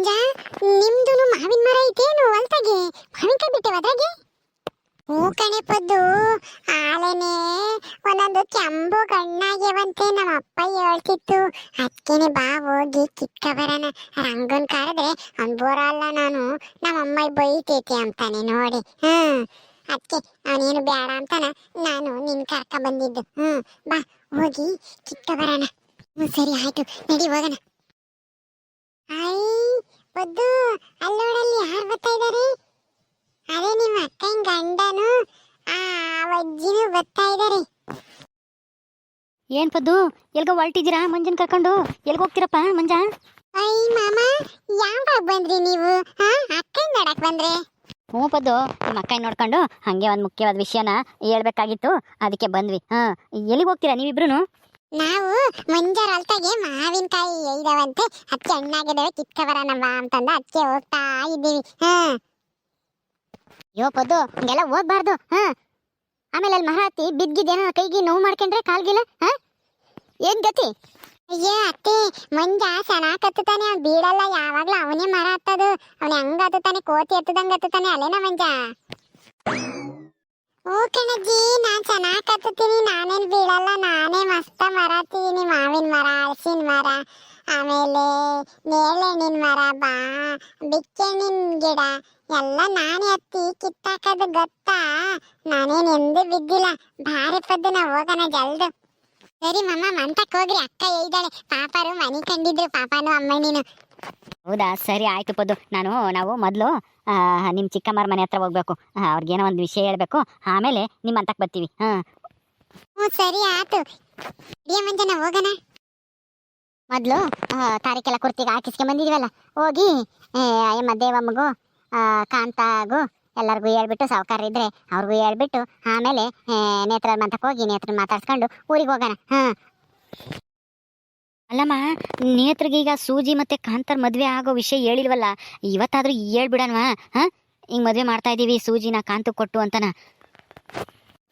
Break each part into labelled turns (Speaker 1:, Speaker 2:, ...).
Speaker 1: ಮಂಜ ನಿಮ್ದು ಮಾವಿನ ಮರ ಐತೇನು ಹೊಲ್ತಾಗೆ? ಮಾವಿನಕಾಯಿ ಬಿಟ್ಟೆ ಅದ್ರಾಗೆ? ಹೂ ಕಣೆ ಪದ್ದು, ಆಲೆನೆ ಒಂದೊಂದು ಕೆಂಬು ಕಣ್ಣಾಗ್ಯವಂತೆ ನಮ್ಮ ಅಪ್ಪ ಹೇಳ್ತಿತ್ತು. ಅದಕ್ಕೇನೆ ಬಾ ಹೋಗಿ ಕಿತ್ಕ ಬರೋಣ ರಂಗನ್ ಕರೆದ್ರೆ ಅವ್ನ್ ಬರಲ್ಲ ನಾನು. ನಮ್ಮ ಅಮ್ಮ ಬೈತೈತಿ ಅಂತಾನೆ ನೋಡಿ. ಹ್ಮ್ ಅದಕ್ಕೆ ಅವನೇನು ಬೇಡ ಅಂತಾನ ನಾನು ನಿನ್ ಕರ್ಕ ಬಂದಿದ್ದು. ಹ್ಮ್ ಬಾ ಹೋಗಿ ಕಿತ್ಕ ಬರೋಣ ಹ್ಮ್ ಸರಿ, ಆಯ್ತು. ನಡಿ, ಹೋಗೋಣ. ಐ ಪದ್ದು ಅಲ್ಲೋಡಲ್ಲಿ ಯಾರು ಬರ್ತಾ ಇದ್ದಾರೆ? ಅದೇ ನಿಮ್ಮ ಅಕ್ಕನ ಗಂಡನು ಆ ಅಜ್ಜಿನೂ ಬರ್ತಾ ಇದ್ದಾರೆ.
Speaker 2: ಏನ್ ಪದ್ದು? ಎಲ್ಗ ಹೊರಟಿದ್ದೀರಾ ಮಂಜನ್ ಕರ್ಕೊಂಡು? ಎಲ್ಗ ಹೋಗ್ತೀರಪ್ಪ ಮಂಜ?
Speaker 1: ಐ ಮಾಮ ಯಾವಾಗ ಬಂದ್ರಿ ನೀವು? ಹಾ ಅಕ್ಕನ ನೋಡಕ್ ಬಂದ್ರೆ?
Speaker 2: ಹ್ಞೂ ಪದ್ದು ನಿಮ್ಮ ಅಕ್ಕ ನೋಡ್ಕೊಂಡು ಹಂಗೆ ಒಂದು ಮುಖ್ಯವಾದ ವಿಷಯನ ಹೇಳ್ಬೇಕಾಗಿತ್ತು. ಅದಕ್ಕೆ ಬಂದ್ವಿ. ಹಾಂ ಎಲ್ಲಿಗೆ ಹೋಗ್ತೀರಾ ನೀವಿಬ್ರು
Speaker 1: ನಾವು ಮುಂಜಾರ ಹೊಲ್ತಾಗೆ ಮಾವಿನಕಾಯಿ ಇದಾವಂತೆ ಅದಕ್ಕೆ ಹಣ್ಣಾಗಿದ್ದಾವೆ, ಕಿತ್ಕ ಬರೋಣವ್ವ ಅಂತಂದ ಅದಕ್ಕೆ ಹೋಗ್ತಾ ಇದ್ದೀವಿ. ಹಾ.
Speaker 2: ಯೋ ಪದ್ದು, ಹಂಗೆಲ್ಲ ಹೋಗ್ಬಾರ್ದು, ಹಾ. ಆಮೇಲೆ ಅಲ್ಲಿ ಮಹಾತಿ ಬಿದ್ದಿದ್ದೇನೋ ಕೈಗೆ ನೋವು ಮಾಡ್ಕೊಂಡ್ರೆ, ಕಾಲ್ಗಿಲ್ಲ, ಹಾ. ಏನ್ ಗತಿ?
Speaker 1: ಅಯ್ಯೋ ಅತ್ತೆ, ಮಂಜ ಚೆನ್ನಾಗ್ ಹತ್ತುತ್ತಾನೆ ಅವ್ನು ಬೀಳಲ್ಲ, ಯಾವಾಗ್ಲೂ ಅವನೇ ಮರ ಹತ್ತದು. ಅವನ ಹೆಂಗ್ ಹತ್ತುತ್ತಾನೆ, ಕೋತಿ ಹತ್ತದಂಗ ಹತ್ತುತ್ತಾನೆ, ಅಲ್ಲೇನ ಮಂಜ? ಓ ಕಣಜ್ಜಿ, ನಾನ್ ಚೆನ್ನಾಗ್ ಹತ್ತುತ್ತೀನಿ ನಾನೇನ್ ಬೀಳಲ್ಲ, ನಾನೇ ಮಸ್ತ ಮರ ಹತ್ತಿದೀನಿ ಮಾವಿನ ಮರ, ಹಲಸಿನ ಮರ, ಆಮೇಲೆ ನೇಳೆಹಣ್ಣಿನ ಮರ, ಬಾ, ಬಿಕ್ಕೆಣ್ಣಿನ ಗಿಡ, ಎಲ್ಲ ನಾನೇ ಹತ್ತಿ ಕಿತ್ತಾಕದು ಗೊತ್ತಾ? ನಾನೇನ್ ಎಂದೂ ಬಿದ್ದಿಲ್ಲ. ಭಾರಿ ಪದ್ದು ನಾವು ಹೋಗೋಣ ಜಲ್ದು. ಸರಿ ಮಮ್ಮ ಮಂತಕ್ಕೆ ಹೋಗ್ರಿ. ಅಕ್ಕ ಇದ್ದಾಳೆ ಪಾಪರು ಮನಿ ಕಂಡಿದ್ರು, ಪಾಪನು ಅಮ್ಮನಿನು
Speaker 2: ಹೌದಾ? ಸರಿ, ಆಯ್ತು ಪದ್ದು. ನಾನು, ನಾವು ಮೊದಲು ನಿಮ್ಮ ಚಿಕ್ಕಮ್ಮರ ಮನೆ ಹತ್ರ ಹೋಗ್ಬೇಕು. ಅವ್ರಿಗೇನೋ ಒಂದು ವಿಷಯ ಹೇಳ್ಬೇಕು. ಆಮೇಲೆ ನಿಮ್ಮ ಬರ್ತೀವಿ. ಹಾ.
Speaker 1: ಸರಿ, ಆಯ್ತು. ಮಂಜನ ಹೋಗೋಣ.
Speaker 2: ಮೊದಲು ತಾರೀಕೆಲ್ಲ ಕುರ್ತಿಗೆ ಹಾಕಿಸ್ಕೊಂಡ್ ಬಂದಿದೀವಲ್ಲ, ಹೋಗಿ ಅಯ್ಯಮ್ಮ ದೇವಮ್ಮಗೂ ಕಾಂತ ಕಾಂತಾಗೂ ಎಲ್ಲರಿಗೂ ಹೇಳ್ಬಿಟ್ಟು ಸಾವುಕಾರ ಇದ್ರೆ ಅವ್ರಿಗೂ ಹೇಳ್ಬಿಟ್ಟು, ಆಮೇಲೆ ನೇತ್ರ ಮಂತಕ್ಕೆ ಹೋಗಿ ನೇತ್ರ ಮಾತಾಡ್ಸ್ಕೊಂಡು ಊರಿಗೆ ಹೋಗೋಣ. ಹಾ. ಅಲ್ಲಮ್ಮ ಈಗ ಸೂಜಿ ಮತ್ತೆ ಕಾಂತರ್ ಮದ್ವೆ ಆಗೋ ವಿಷಯ ಹೇಳಿಲ್ವಲ್ಲ, ಇವತ್ತಾದ್ರೂ ಹೇಳ್ಬಿಡಣ ಹಾ? ಹಿಂಗ್ ಮದ್ವೆ ಮಾಡ್ತಾ ಇದೀವಿ, ಸೂಜಿನ ಕಾಂತು ಕೊಟ್ಟು ಅಂತನ.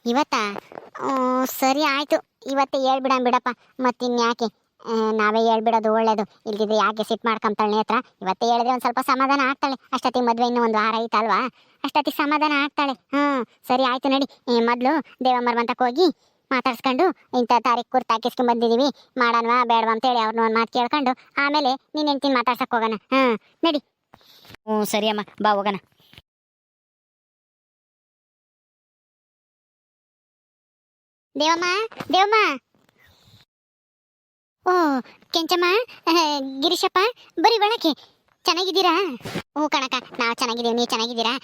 Speaker 2: ಇವತ್ತಾ? ಸರಿ ಆಯ್ತು. ಇವತ್ತೇ ಹೇಳ್ಬಿಡಣ ಬಿಡಪ್ಪ. ಮತ್ತಿನ್ಯಾಕೆ? ನಾವೇ ಹೇಳ್ಬಿಡೋದು ಒಳ್ಳೇದು. ಇಲ್ದಿದ್ರೆ ಯಾಕೆ ಸಿಟ್ ಮಾಡ್ಕೊಂತಾಳೆ ನೇತ್ರ? ಇವತ್ತೇ ಹೇಳಿದ್ರೆ ಒಂದು ಸ್ವಲ್ಪ ಸಮಾಧಾನ ಆಗ್ತಾಳೆ. ಅಷ್ಟೊತ್ತಿಗೆ ಮದ್ವೆ ಇನ್ನೂ ಒಂದು ವಾರ ಐತಲ್ವಾ? ಅಷ್ಟೊತ್ತಿಗೆ ಸಮಾಧಾನ ಆಗ್ತಾಳೆ. ಹ್ಮ್, ಸರಿ ಆಯ್ತು ನಡಿ. ಮೊದ್ಲು ದೇವಮ್ಮರ ಮಂತಕ್ಕೆ ಹೋಗಿ ಮಾತಾಡ್ಸ್ಕೊಂಡು ಇಂಥ ತಾರೀಕು ಕುರ್ತು ಹಾಕಿಸ್ಕೊಂಡ್ ಬಂದಿದೀವಿ ಮಾಡೋಣವಾ ಬೇಡವಾ ಅಂತೇಳಿ ಅವ್ರನ್ನ ಒಂದು ಮಾತು ಕೇಳ್ಕೊಂಡು ಆಮೇಲೆ ನೀನು ಹೆಂಡ್ತಿನ ಮಾತಾಡ್ಸಕ್ ಹೋಗೋಣ. ಹಾ ನಡಿ. ಹ್ಞೂ ಸರಿ ಅಮ್ಮ ಬಾ ಹೋಗೋಣ. ದೇವಮ್ಮ ದೇವಮ್ಮ. ಓ ಕೆಂಚಮ್ಮ ಗಿರೀಶಪ್ಪ ಬರೀ ಒಳಕ್ಕೆ. ಚೆನ್ನಾಗಿದ್ದೀರಾ? ಓ ಕಣಕ ನಾವು ಚೆನ್ನಾಗಿದ್ದೀವಿ ನೀವು ಚೆನ್ನಾಗಿದ್ದೀರಾ?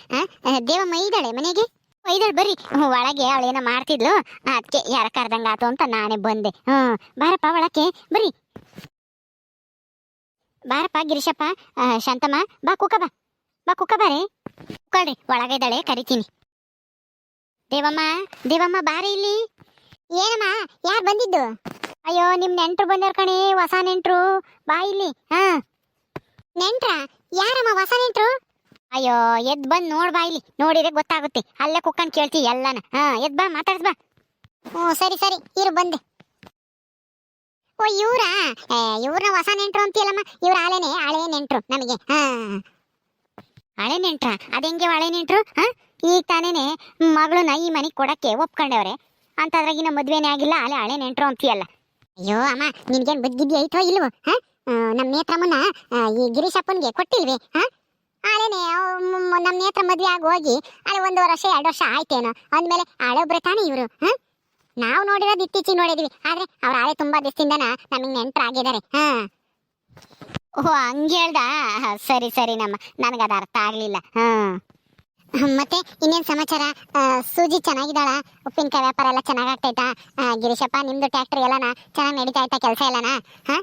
Speaker 2: ದೇವಮ್ಮ ಇದ್ದಾಳೆ ಮನೆಗೆ? ಇದ್ದಾಳೆ ಬರ್ರಿ. ಒಳಗೆ ಅವಳೇನೋ ಮಾಡ್ತಿದ್ಲು. ಅದಕ್ಕೆ ಯಾರ ಕರ್ದಂಗ ಆತು ಅಂತ ನಾನೇ ಬಂದೆ. ಹ್ಞೂ ಬಾರಪ್ಪ ಒಳಕ್ಕೆ, ಬರ್ರಿ. ಬಾರಪ್ಪ ಗಿರೀಶಪ್ಪ ಶಾಂತಮ್ಮ, ಬಾ ಕುಕ ಬಾ. ಬಾ ಕುಕ ಬಾರೆ ಕುಕ್ಕಳ್ರಿ ಒಳಗೆ ಇದ್ದಾಳೆ, ಕರಿತೀನಿ. ದೇವಮ್ಮ ದೇವಮ್ಮ, ಬಾರಿ ಇಲ್ಲಿ.
Speaker 1: ಏನಮ್ಮ, ಯಾರು ಬಂದಿದ್ದು?
Speaker 2: ಅಯ್ಯೋ, ನಿಮ್ ನೆಂಟ್ರು ಬಂದಿರ್ ಕಣೆ, ಹೊಸ ನೆಂಟ್ರು. ಬಾ ಇಲ್ಲಿ, ಹಾ.
Speaker 1: ನೆಂಟ್ರ? ಯಾರಮ್ಮ, ಹೊಸ ನೆಂಟ್ರು?
Speaker 2: ಅಯ್ಯೋ, ಎದ್ ಬಂದ್ ನೋಡ್ ಬಾ ಇಲ್ಲಿ. ನೋಡಿದ್ರೆ ಗೊತ್ತಾಗುತ್ತೆ. ಅಲ್ಲೇ ಕುಕ್ಕನ್ ಕೇಳ್ತಿ ಎಲ್ಲಾನ. ಹಾ, ಎದ್ ಬಾ, ಮಾತಾಡ್ಸ್ ಬಾ.
Speaker 1: ಹ್ಞೂ, ಸರಿ ಸರಿ, ಇರು, ಬಂದೆ. ಓ, ಇವ್ರಾ? ಇವ್ರನ್ನ ಹೊಸ ನೆಂಟ್ರು ಅಂತೀಯಲ್ಲಮ್ಮ? ಇವ್ರ ಹಳೆನೆ ಹಳೆ ನೆಂಟ್ರು ನಮಗೆ. ಹಾ.
Speaker 2: ಹಳೆ ನೆಂಟ್ರ? ಅದೆಂಗೆ ಹಳೆ ನೆಂಟ್ರು? ಹಾ? ಈಗ ತಾನೇನೆ ಮಗಳನ್ನ ಈ ಮನೆಗ್ ಕೊಡಕ್ಕೆ ಒಪ್ಕೊಂಡವ್ರೆ. ಅಂತದ್ರಾಗಿನ ಮದ್ವೆನೇ ಆಗಿಲ್ಲ ಹಳೆ ಹಳೆ ನೆಂಟ್ರು ಅಂತೀಯಲ್ಲ.
Speaker 1: ಅಯ್ಯೋ, ಅಮ್ಮ, ನಿನ್ಗೇನ್ ಬುದ್ಧಿದ್ದಿ ಐತೋ ಇಲ್ವೋ? ಹಾ? ನಮ್ಮ ನಮ್ ನೇತ್ರಮ್ಮನ ಈ ಗಿರೀಶಪ್ಪನ್ಗೆ ಕೊಟ್ಟಿಲ್ವಿ? ಹಾ? ಆಳೆನೆ ನಮ್ಮ ನೇತ್ರ ಮದ್ವೆ ಆಗಿ ಹೋಗಿ ಅಲ್ಲಿ ಒಂದು ವರ್ಷ, ಎರಡು ವರ್ಷ ಆಯ್ತೇನೋ. ಅಂದ್ಮೇಲೆ ಹಳೊಬ್ರೆ ತಾನೇ ಇವರು, ಹಾಂ? ನಾವು ನೋಡಿರೋದು ಇತ್ತೀಚೆಗೆ ನೋಡಿದ್ವಿ. ಆದ್ರೆ ಅವ್ರ ಆಳೆ ತುಂಬಾ ದಿವಸದಿಂದನ ನಮಗೆ ನೆಂಟರಾಗಿದ್ದಾರೆ ಹಾಂ?
Speaker 2: ಓ, ಹಂಗೆ ಹೇಳ್ದ? ಸರಿ ಸರಿ, ನಮ್ಮ, ನನಗದ ಅರ್ಥ ಆಗಲಿಲ್ಲ, ಹಾಂ?
Speaker 1: ಮತ್ತೆ ಇನ್ನೇನ್ ಸಮಾಚಾರ? ಸೂಜಿ ಚೆನ್ನಾಗಿದ್ದಾಳ? ಉಪ್ಪಿನಕಾಯಿ ವ್ಯಾಪಾರ ಎಲ್ಲ ಚೆನ್ನಾಗಾಗ್ತೈತಾ ಗಿರೀಶಪ್ಪ ನಿಮ್ಮದು ಟ್ಯಾಕ್ಟ್ರಿ ಎಲ್ಲನ ಚೆನ್ನಾಗಿ ನಡೀತಾ ಐತಾ ಕೆಲಸ ಎಲ್ಲನ, ಹಾ?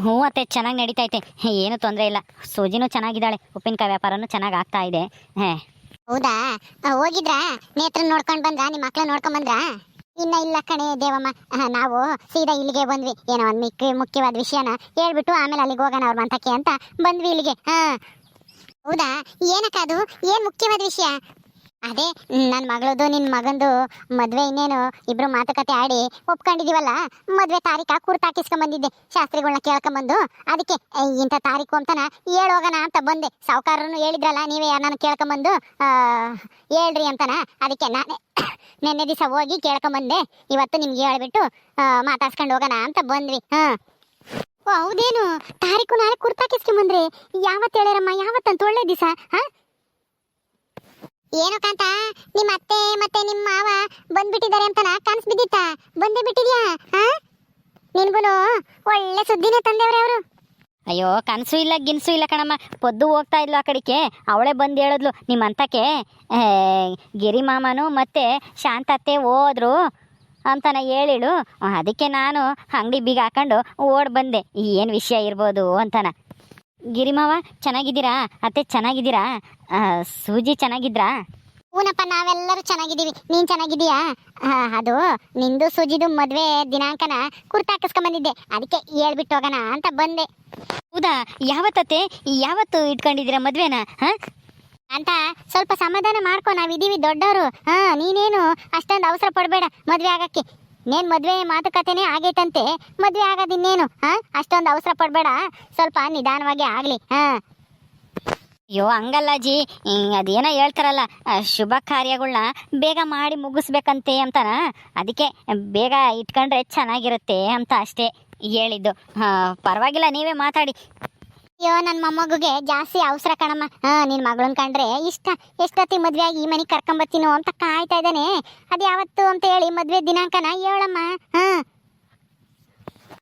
Speaker 2: ಹ್ಞೂ ಅತ್ತೆ ಚೆನ್ನಾಗಿ ನಡೀತೈತೆ. ಏನು ತೊಂದರೆ ಇಲ್ಲ. ಸೂಜಿನೂ ಚೆನ್ನಾಗಿದ್ದಾಳೆ. ಉಪ್ಪಿನಕಾಯಿ ವ್ಯಾಪಾರನೂ ಚೆನ್ನಾಗಿ ಆಗ್ತಾ ಇದೆ. ಹೇ.
Speaker 1: ಹೌದಾ? ಆ, ಹೋಗಿದ್ರಾ? ನೇತ್ರ ನೋಡ್ಕೊಂಡ್ ಬಂದ್ರಾ? ನಿಮ್ಮ ಮಕ್ಳ ನೋಡ್ಕೊಂಡ್ ಬಂದ್ರಾ? ಇನ್ನ ಇಲ್ಲ ಕಣೆ ದೇವಮ್ಮ. ನಾವು ಸೀದಾ ಇಲ್ಲಿಗೆ ಬಂದ್ವಿ. ಏನೋ ಒಂದು ಮಿಕ್ಕ ಮುಖ್ಯವಾದ ವಿಷಯನ ಹೇಳ್ಬಿಟ್ಟು ಆಮೇಲೆ ಅಲ್ಲಿಗೆ ಹೋಗೋಣ ಅವ್ರ ಮಂತಕ್ಕೆ ಅಂತ ಬಂದ್ವಿ ಇಲ್ಲಿಗೆ. ಹಾ. ಹೌದಾ? ಏನಕ್ಕ ಅದು? ಏನ್ ಮುಖ್ಯವಾದ ವಿಷಯ? ಅದೇ ನನ್ನ ಮಗಳದು ನಿನ್ನ ಮಗಂದು ಮದ್ವೆ ಇನ್ನೇನು ಇಬ್ರು ಮಾತುಕತೆ ಆಡಿ ಒಪ್ಕೊಂಡಿದೀವಲ್ಲ, ಮದ್ವೆ ತಾರೀಕ ಕುರ್ತಾಕಿಸ್ಕೊಂಡ್ ಬಂದಿದ್ದೆ ಶಾಸ್ತ್ರಿಗಳನ್ನ ಕೇಳ್ಕೊಂಬಂದು. ಅದಕ್ಕೆ ಇಂಥ ತಾರೀಕು ಅಂತಾನ ಹೇಳೋಗಣ ಅಂತ ಬಂದೆ. ಸಾವುಕಾರನು ಹೇಳಿದ್ರಲ್ಲ, ನೀವೇ ಯಾರನ್ನ ಕೇಳ್ಕೊಂಬಂದು ಹೇಳ್ರಿ ಅಂತನ. ಅದಕ್ಕೆ ನಾನೇ ನಿನ್ನೆ ದಿವಸ ಹೋಗಿ ಕೇಳ್ಕೊಂಬಂದೆ. ಇವತ್ತು ನಿಮ್ಗೆ ಹೇಳ್ಬಿಟ್ಟು ಮಾತಾಡ್ಸ್ಕೊಂಡು ಹೋಗೋಣ ಅಂತ ಬಂದ್ವಿ. ಹಾ. ಹೌದೇನು? ತಾರೀಕು ನಾಳೆ ಕುರ್ತಾಕಿಸ್ಕೊಂಬಂದ್ರಿ ಯಾವತ್ತು ಹೇಳ್ಯಾರಮ್ಮ? ಯಾವತ್ತಂತ ಒಳ್ಳೆ ದಿವಸ, ಹಾ? ಏನು ಕಾಂತ ನಿಮ್ಮ ಅತ್ತೆ ಮತ್ತೆ ನಿಮ್ಮ ಮಾವ ಬಂದ್ಬಿಟ್ಟಿದ್ದಾರೆ ಅಂತನ ಕನ್ಸ್ ಬಿದ್ದಿತ್ತ? ಬಂದೇ ಬಿಟ್ಟಿದ್ಯಾ? ಹಾ? ನಿನ್ಗುನು ಒಳ್ಳೆ ಸುದ್ದಿನೇ ತಂದೆವ್ರೆ ಅವರು.
Speaker 2: ಅಯ್ಯೋ, ಕನಸು ಇಲ್ಲ, ಗಿನ್ಸು ಇಲ್ಲ ಕಣಮ್ಮ. ಪೊದ್ದು ಹೋಗ್ತಾ ಇದ್ಲು ಆ ಕಡೆಗೆ ಅವಳೇ ಬಂದು ಹೇಳಿದ್ಲು ನಿಮ್ಮ ಅಂತಕ್ಕೆ ಗಿರಿ ಮಾಮನು ಮತ್ತೆ ಶಾಂತತ್ತೆ ಹೋದ್ರು ಅಂತಾನೆ ಹೇಳಿಳು. ಅದಕ್ಕೆ ನಾನು ಅಂಗಡಿ ಬೀಗ ಹಾಕೊಂಡು ಓಡ್ ಬಂದೆ. ಏನು ವಿಷಯ ಇರ್ಬೋದು? ಅಂತಾನ. ಗಿರಿಮಾವ ಚೆನ್ನಾಗಿದ್ದೀರಾ? ಅತ್ತೆ ಚೆನ್ನಾಗಿದ್ದೀರಾ? ಸೂಜಿ ಚೆನ್ನಾಗಿದ್ರಾ?
Speaker 1: ಹೂನಪ್ಪ ನಾವೆಲ್ಲರೂ ಚೆನ್ನಾಗಿದ್ದೀವಿ. ನೀನ್ ಚೆನ್ನಾಗಿದ್ದೀಯಾ? ಅದು ನಿಂದು ಸೂಜಿದು ಮದ್ವೆ ದಿನಾಂಕನ ಕುರ್ತಾ ಹಾಕಿಸ್ಕೊಂಬಂದಿದ್ದೆ. ಅದಕ್ಕೆ ಹೇಳ್ಬಿಟ್ಟು ಹೋಗೋಣ ಅಂತ ಬಂದೆ.
Speaker 2: ಹೌದಾ? ಯಾವತ್ತತ್ತೆ ಯಾವತ್ತು ಇಟ್ಕೊಂಡಿದ್ದೀರಾ ಮದ್ವೆನ ಹಾ?
Speaker 1: ಅಂತ ಸ್ವಲ್ಪ ಸಮಾಧಾನ ಮಾಡ್ಕೊ ನಾವಿದ್ದೀವಿ ದೊಡ್ಡವರು. ಹಾ ನೀನೇನು? ಅಷ್ಟೊಂದು ಅವಸರ ಪಡಬೇಡ ಮದ್ವೆ ಆಗಕ್ಕೆ. ನೇನ್ ಮದ್ವೆ ಮಾತುಕತೆನೇ ಆಗೈತಂತೆ. ಮದ್ವೆ ಆಗೋದಿನ್ನೇನು ಹಾ? ಅಷ್ಟೊಂದು ಅವಸರ ಪಡಬೇಡ. ಸ್ವಲ್ಪ ನಿಧಾನವಾಗಿ ಆಗ್ಲಿ, ಹಾ?
Speaker 2: ಅಯ್ಯೋ ಹಂಗಲ್ಲ ಜಿ ಅದೇನೋ ಹೇಳ್ತಾರಲ್ಲ ಶುಭ ಕಾರ್ಯಗಳನ್ನ ಬೇಗ ಮಾಡಿ ಮುಗಿಸ್ಬೇಕಂತೆ ಅಂತಾನ ಅದಕ್ಕೆ ಬೇಗ ಇಟ್ಕೊಂಡ್ರೆ ಚೆನ್ನಾಗಿರುತ್ತೆ ಅಂತ ಅಷ್ಟೇ ಹೇಳಿದ್ದು. ಪರವಾಗಿಲ್ಲ, ನೀವೇ ಮಾತಾಡಿ.
Speaker 1: ಅಯ್ಯೋ ನನ್ನ ಮೊಮ್ಮಗುಗೆ ಜಾಸ್ತಿ ಅವಸರ ಕಣಮ್ಮ. ಹಾ ನಿನ್ ಮಗಳನ್ ಕಂಡ್ರೆ ಇಷ್ಟ, ಎಷ್ಟೊತ್ತಿ ಮದ್ವೆ ಆಗಿ ಈ ಮನೆಗೆ ಕರ್ಕೊಂಬತ್ತೀನೋ ಅಂತ ಕಾಯ್ತಾ ಇದ್ದಾನೆ. ಅದ್ ಯಾವತ್ತು ಅಂತ ಹೇಳಿ ಮದ್ವೆ ದಿನಾಂಕನ ಹೇಳಮ್ಮ. ಹಾ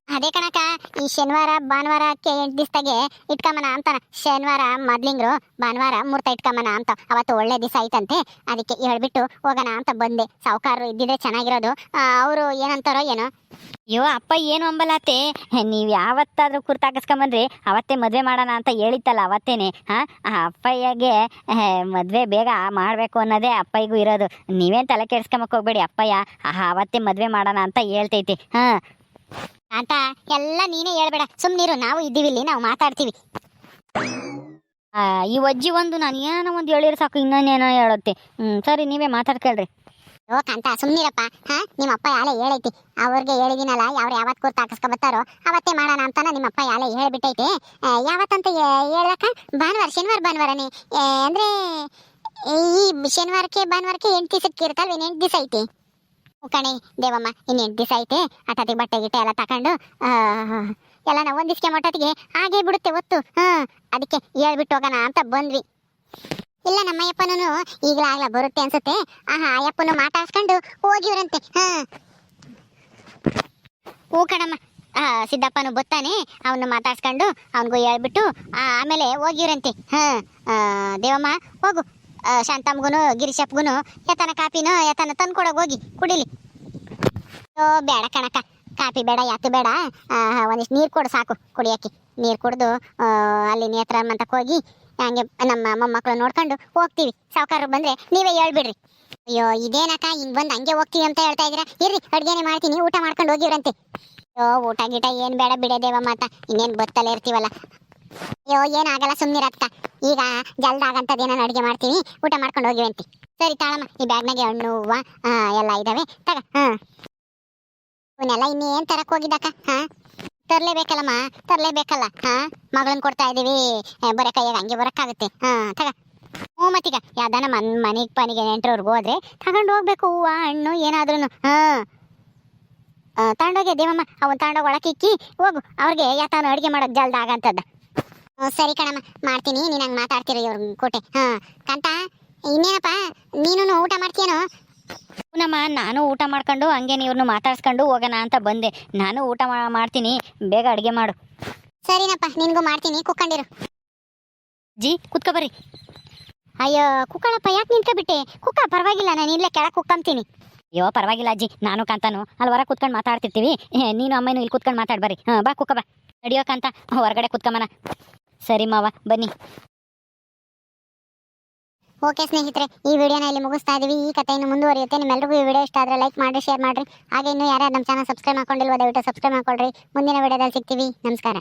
Speaker 1: ಅದೇ ಕಣಕ ಈ ಶನಿವಾರ ಭಾನುವಾರಕ್ಕೆ ಎಂಟು ದಿವಸದಾಗೆ ಇಟ್ಕೊಂಬನ ಅಂತಾನ. ಶನಿವಾರ ಮೊದ್ಲಿಂಗ್ರು, ಭಾನುವಾರ ಮೂರ್ತ ಇಟ್ಕೊಂಬನ ಅಂತ. ಅವತ್ತು ಒಳ್ಳೆ ದಿವಸ ಐತಂತೆ ಅದಕ್ಕೆ ಹೇಳ್ಬಿಟ್ಟು ಹೋಗೋಣ ಅಂತ ಬಂದೆ. ಸಾವುಕಾರರು ಇದ್ದಿದ್ರೆ ಚೆನ್ನಾಗಿರೋದು. ಅವರು ಏನಂತಾರೋ ಏನೋ.
Speaker 2: ಅಯ್ಯೋ, ಅಪ್ಪ ಏನು ಅಂಬಲತ್ತೆ ನೀವು ಯಾವತ್ತಾದ್ರೂ ಕುರ್ತಾಕಿಸ್ಕೊಂಬಂದ್ರಿ ಅವತ್ತೇ ಮದುವೆ ಮಾಡೋಣ ಅಂತ ಹೇಳಿತ್ತಲ್ಲ, ಅವತ್ತೇನೆ. ಹಾ ಅಪ್ಪಯ್ಯಗೆ ಮದುವೆ ಬೇಗ ಮಾಡಬೇಕು ಅನ್ನೋದೇ ಅಪ್ಪಯ್ಯಗೂ ಇರೋದು. ನೀವೇನು ತಲೆ ಕೆಡಿಸ್ಕೊಂಬಕ್ಕೆ ಹೋಗ್ಬೇಡಿ ಅಪ್ಪಯ್ಯ. ಅವತ್ತೇ ಮದುವೆ ಮಾಡೋಣ ಅಂತ ಹೇಳ್ತೈತಿ. ಹಾ.
Speaker 1: ಅಂತ ಎಲ್ಲ ನೀನೇ ಹೇಳ್ಬೇಡ. ಸುಮ್ನಿರು ನಾವು ಇದ್ದೀವಿ ಇಲ್ಲಿ, ನಾವು ಮಾತಾಡ್ತೀವಿ.
Speaker 2: ಈ ಅಜ್ಜಿ ಒಂದು ನಾನು ಏನೋ ಒಂದು ಹೇಳಿದ್ರೆ ಸಾಕು ಇನ್ನೊಂದೇನೋ ಹೇಳುತ್ತೆ. ಹ್ಮ್, ಸರಿ, ನೀವೇ ಮಾತಾಡ್ಕೊಳ್ರಿ
Speaker 1: ಅಂತ ಕಾಂತ ಸುಮ್ನಿರಪ್ಪ ಹಾ, ನಿಮ್ಮ ಅಪ್ಪ ಯಾಳೆ ಹೇಳೈತಿ? ಅವ್ರಿಗೆ ಹೇಳಿದಿನಲ್ಲ, ಯಾವ್ರು ಯಾವತ್ ಕೂರ್ತ ಹಾಕಿಸ್ಕೊಬತ್ತಾರೋ ಅವತ್ತೇ ಮಾಡೋಣ ಅಂತಾನೆ ನಿಮ್ಮ ಅಪ್ಪ ಯಾಳೆ ಹೇಳ್ಬಿಟ್ಟೈತೆ. ಯಾವತ್ತಂತ ಹೇಳಕ ಭಾನುವಾರ, ಶನಿವಾರ, ಭಾನುವಾರನೇ. ಅಂದ್ರೆ, ಈ ಶನಿವಾರಕ್ಕೆ, ಭಾನುವಾರಕ್ಕೆ ಎಂಟು ದಿವಸಕ್ಕೆ ಇರ್ತಲ್ವೇನು ಎಂಟು ದಿವಸ ಐತಿ? ಕಣೆ, ದೇವಮ್ಮ ಇನ್ನು ದಿವಸ ಐತೆ? ಅಟತಿ ಬಟ್ಟೆ ಗಿಟ್ಟೆ ಎಲ್ಲ ತಕೊಂಡು ಎಲ್ಲ ನಾವು ಒಂದಿಸ್ಕೆ ಮಟ್ಟತ್ತಿಗೆ ಹಾಗೆ ಬಿಡುತ್ತೆ ಒತ್ತು. ಹಾಂ, ಅದಕ್ಕೆ ಹೇಳ್ಬಿಟ್ಟು ಹೋಗೋಣ ಅಂತ ಬಂದ್ವಿ. ಇಲ್ಲ ನಮ್ಮ ಅಯ್ಯಪ್ಪನೂ ಈಗಲಾಗ್ಲ ಬರುತ್ತೆ ಅನ್ಸುತ್ತೆ. ಆಹಾ, ಅಯ್ಯಪ್ಪನು ಮಾತಾಡ್ಸ್ಕೊಂಡು ಹೋಗಿವ್ರಂತೆ. ಹಾ. ಹೂ ಕಣಮ್ಮ. ಸಿದ್ದಪ್ಪನು ಬತ್ತಾನೆ ಅವನು ಮಾತಾಡ್ಸ್ಕೊಂಡು ಅವನಿಗೂ ಹೇಳ್ಬಿಟ್ಟು ಆಮೇಲೆ ಹೋಗಿವ್ರಂತೆ. ಹಾ ದೇವಮ್ಮ, ಹೋಗು. ಶಾಂತಮ್ಗುನು ಗಿರಿಶಪ್ಗುನು ಯತನ ಕಾಪಿನೋ ಯತನ ತಂದ್ಕೊಡೋಗಿ ಹೋಗಿ, ಕುಡಿಲಿ. ಓ ಬೇಡ ಕಣಕ ಕಾಪಿ ಬೇಡ ಯಾತು ಬೇಡ. ಒಂದಿಷ್ಟು ನೀರು ಕೊಡು ಸಾಕು, ಕುಡಿಯೋಕ್ಕೆ. ನೀರು ಕುಡಿದು ಅಲ್ಲಿ ನೇತ್ರ ಮಂತಕ್ಕೆ ಹೋಗಿ, ಹಂಗೆ ನಮ್ಮ ಮೊಮ್ಮಕ್ಕಳು ನೋಡ್ಕೊಂಡು ಹೋಗ್ತೀವಿ. ಸಾವುಕಾರರು ಬಂದ್ರೆ ನೀವೇ ಹೇಳ್ಬಿಡ್ರಿ. ಅಯ್ಯೋ, ಇದೇನಕ್ಕ, ಹಿಂಗೆ ಬಂದು ಹಂಗೆ ಹೋಗ್ತೀವಿ ಅಂತ ಹೇಳ್ತಾ ಇದ್ದೀರಾ? ಇರ್ರಿ, ಅಡುಗೆನೆ ಮಾಡ್ತೀನಿ, ಊಟ ಮಾಡ್ಕೊಂಡು ಹೋಗಿರಂತೆ ಅಯ್ಯೋ, ಊಟ ಗೀಟ ಏನು ಬೇಡ ಬಿಡೋದೇವ ದೇವ ಮಾತ ಇನ್ನೇನ್ ಬತ್ತಲೇ ಇರ್ತೀವಲ್ಲ. ಅಯ್ಯೋ, ಏನಾಗಲ್ಲ ಸುಮ್ಮನಿರತ್ತ ಈಗ ಜಲ್ದ ಆಗಂತದ್ ಏನಾನ ಅಡಿಗೆ ಮಾಡ್ತೀನಿ, ಊಟ ಮಾಡ್ಕೊಂಡು ಹೋಗಿವಂತೆ ಸರಿ, ತಾಳಮ್ಮ, ಈ ಬ್ಯಾಗ್ನಾಗೆ ಹಣ್ಣು, ಹೂವ ಎಲ್ಲ ಇದಾವೆ. ತಗ, ಹಾಂ. ಇವನ್ನೆಲ್ಲ ಇನ್ನೇನ್ ತರಕ್ಕೆ ಹೋಗಿದ್ದಕ್ಕ ಹಾಂ? ತರಲೇಬೇಕಲ್ಲಮ್ಮ, ತರಲೇಬೇಕಲ್ಲ, ಹಾಂ? ಮಗಳನ್ನ ಕೊಡ್ತಾ ಈಗ ಕೈಯಾಗ ಹಂಗೆ ಬರೋಕ್ಕಾಗುತ್ತೆ. ಹಾಂ, ತಗ. ಹ್ಞೂ, ಮತ್ತೀಗ. ಯಾವ್ದಾನ ಮನ್, ಮನೆಗೆ, ಪನಿಗೆ ನೆಂಟ್ರವ್ರಿಗೆ ಹೋದ್ರೆ ತಗೊಂಡು ಹೋಗ್ಬೇಕು, ಹೂವು, ಹಣ್ಣು ಏನಾದ್ರೂ ಹಾಂ. ತಗೊಂಡೋಗಿ ದೇವಮ್ಮ ಅವನ್ ತಗೊಂಡೋಗಿ ಒಳಕಿಕ್ಕಿ ಹೋಗು. ಅವ್ರಿಗೆ ಯಾತಾನು ಅಡುಗೆ ಮಾಡೋದು ಜಲ್ದ ಆಗಂತದ ಹ್ಞೂ ಸರಿ ಕಣಮ್ಮ ಮಾಡ್ತೀನಿ. ನೀನು ಹಂಗೆ ಮಾತಾಡ್ತೀರ ಇವ್ರ ಕೋಟೆ. ಹಾ ಕಾಂತ ಇನ್ನೇನಪ್ಪ? ನೀನು ಊಟ ಮಾಡ್ತೀಯೇನೋ?
Speaker 2: ನಮ್ಮ ನಾನು ಊಟ ಮಾಡ್ಕೊಂಡು ಹಂಗೆ ನೀವ್ರನ್ನು ಮಾತಾಡ್ಸ್ಕೊಂಡು ಹೋಗೋಣ ಅಂತ ಬಂದೆ. ನಾನು ಊಟ ಮಾಡ್ತೀನಿ. ಬೇಗ ಅಡುಗೆ ಮಾಡು.
Speaker 1: ಸರಿನಪ್ಪ ನಿನಗೂ ಮಾಡ್ತೀನಿ. ಕುಕ್ಕಂಡಿರು
Speaker 2: ಜಿ ಕುತ್ಕೊ ಬರ್ರಿ.
Speaker 1: ಅಯ್ಯೋ ಕುಕ್ಕಳಪ್ಪ ಯಾಕೆ ನಿಂತ್ಕೊಬಿಟ್ಟೆ ಕುಕ್ಕ ಪರವಾಗಿಲ್ಲ. ನಾನು ಇಲ್ಲೇ ಕೆಳಗೆ ಕುಕ್ಕಂತೀನಿ
Speaker 2: ಅಯ್ಯೋ ಪರವಾಗಿಲ್ಲ ಅಜ್ಜಿ. ನಾನು ಕಾಂತಾನು ಅಲ್ಲಿ ಹೊರಗೆ ಕುತ್ಕೊಂಡು ಮಾತಾಡ್ತಿರ್ತೀವಿ. ನೀನು ಅಮ್ಮನೂ ಇಲ್ಲಿ ಕುತ್ಕೊಂಡು ಮಾತಾಡ್ ಬರ್ರಿ. ಹಾಂ ಬಾ ಕುಕ್ಕ ಬಾ. ನಡಿಯೋ ಕಂತ ಹೊರಗಡೆ ಕುತ್ಕೊಂಬನ ಸರಿ ಮಾವ, ಬನ್ನಿ.
Speaker 1: ಓಕೆ ಸ್ನೇಹಿತರೆ, ಈ ವಿಡಿಯೋನ ಇಲ್ಲಿ ಮುಗಿಸ್ತಾ ಇದೀವಿ. ಈ ಕಥೆ ಇನ್ನು ಮುಂದುವರಿಯುತ್ತೆ. ನಿಮ್ಮೆಲ್ಲರಿಗೂ ಈ ವಿಡಿಯೋ ಇಷ್ಟ ಆದರೆ ಲೈಕ್ ಮಾಡಿ ಶೇರ್ ಮಾಡಿರಿ. ಹಾಗೆ ಇನ್ನೂ ಯಾರ್ಯಾರು ನಮ್ಮ ಚಾನಲ್ ಸಬ್ಸ್ಕ್ರೈಬ್ ಮಾಡ್ಕೊಂಡಿಲ್ವೋ ದಯವಿಟ್ಟು ಸಬ್ಸ್ಕ್ರೈಬ್ ಮಾಡ್ಕೊಳ್ರಿ. ಮುಂದಿನ ವಿಡಿಯೋದಲ್ಲಿ ಸಿಗ್ತೀವಿ. ನಮಸ್ಕಾರ.